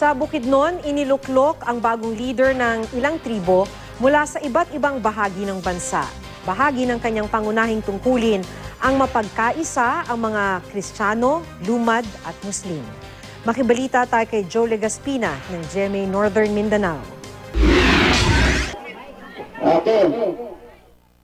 Sa Bukidnon, iniluklok ang bagong leader ng ilang tribo mula sa iba't ibang bahagi ng bansa. Bahagi ng kanyang pangunahing tungkulin ang mapagkaisa ang mga Kristiyano, Lumad at Muslim. Makibalita tayo kay Joe Legaspina ng GMA Northern Mindanao.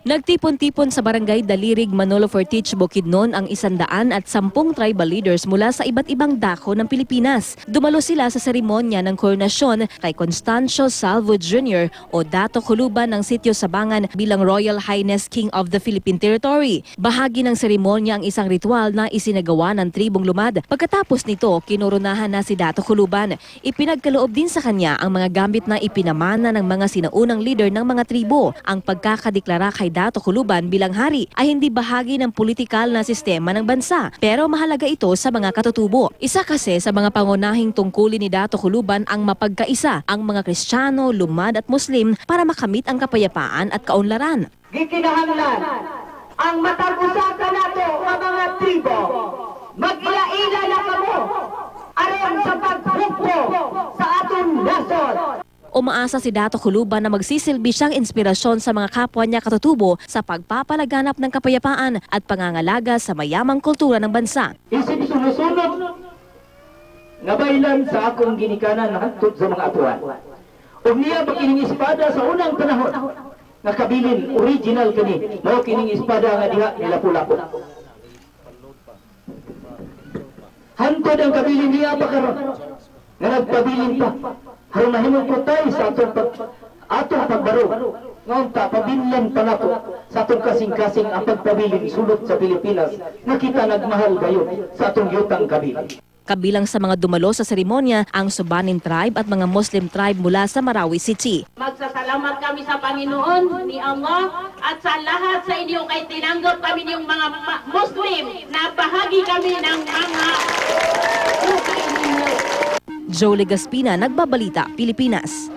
Nagtipon-tipon sa barangay Dalirig, Manolo Fortich, Bukidnon ang isandaan at sampung tribal leaders mula sa iba't ibang dako ng Pilipinas. Dumalo sila sa seremonya ng koronasyon kay Constancio Salvo Jr. o Dato Kuluban ng Sitio Sabangan bilang Royal Highness King of the Philippine Territory. Bahagi ng seremonya ang isang ritual na isinagawa ng tribong lumad. Pagkatapos nito, kinoronahan na si Dato Kuluban. Ipinagkaloob din sa kanya ang mga gambit na ipinamana ng mga sinaunang leader ng mga tribo. Ang pagkakadeklara kay Dato Kuluban bilang hari ay hindi bahagi ng politikal na sistema ng bansa, pero mahalaga ito sa mga katutubo. Isa kasi sa mga pangunahing tungkulin ni Dato Kuluban ang mapagkaisa ang mga Kristiyano, Lumad at Muslim para makamit ang kapayapaan at kaunlaran. gikinahanglan ang matag-usapan nato ang mga tribo magila-ila na kamo aron sa paghukbo sa aton nasod Umaasa si Dato Kuluban na magsisilbi siyang inspirasyon sa mga kapwa niya katutubo sa pagpapalaganap ng kapayapaan at pangangalaga sa mayamang kultura ng bansa. isip sumusunod nga baylan sa akong ginikanan hangtod sa mga atuan. Ug niya ba kining espada sa unang panahon nga kabilin original kani mao kining espada nga diha nilapu-lapu Hantod ang kabilin niya pa karon nga nagpabilin pa aron mahimong ko tayo sa atong pag atong pagbaro ngayon ta pabinlan pa nato sa atong kasing-kasing ang pagpabilin sulod sa Pilipinas nga kita nagmahal gayon sa atong yutang kabilin Kabilang sa mga dumalo sa seremonya ang Subanin tribe at mga Muslim tribe mula sa Marawi City. Magsasalamat kami sa Panginoon ni Allah at sa lahat sa inyo kay tinanggap kami niyong mga Muslim na bahagi kami ng mga Joe Legaspina, Nagbabalita, Pilipinas.